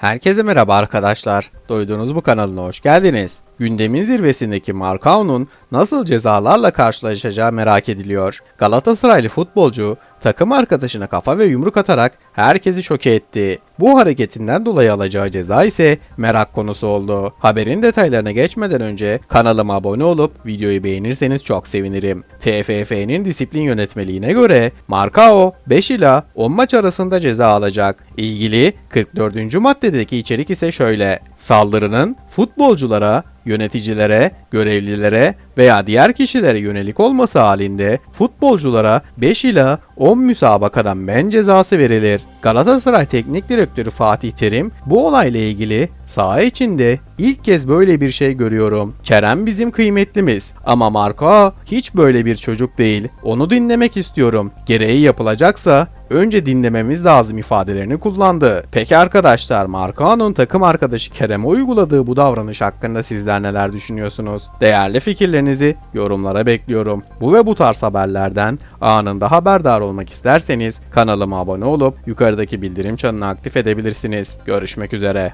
Herkese merhaba arkadaşlar. Doyduğunuz bu kanalına hoş geldiniz. Gündemin zirvesindeki Markao'nun nasıl cezalarla karşılaşacağı merak ediliyor. Galatasaraylı futbolcu takım arkadaşına kafa ve yumruk atarak herkesi şoke etti. Bu hareketinden dolayı alacağı ceza ise merak konusu oldu. Haberin detaylarına geçmeden önce kanalıma abone olup videoyu beğenirseniz çok sevinirim. TFF'nin disiplin yönetmeliğine göre Markao 5 ila 10 maç arasında ceza alacak. İlgili 44. maddedeki içerik ise şöyle. Saldırının futbolculara, yöneticilere, görevlilere veya diğer kişilere yönelik olması halinde futbolculara 5 ila 10 müsabakadan men cezası verilir. Galatasaray Teknik Direktörü Fatih Terim bu olayla ilgili saha içinde ilk kez böyle bir şey görüyorum. Kerem bizim kıymetlimiz ama Marco hiç böyle bir çocuk değil. Onu dinlemek istiyorum. Gereği yapılacaksa önce dinlememiz lazım ifadelerini kullandı. Peki arkadaşlar Marcao'nun takım arkadaşı Kerem'e uyguladığı bu davranış hakkında sizler neler düşünüyorsunuz? Değerli fikirlerinizi yorumlara bekliyorum. Bu ve bu tarz haberlerden anında haberdar olmak isterseniz kanalıma abone olup yukarıdaki bildirim çanını aktif edebilirsiniz. Görüşmek üzere.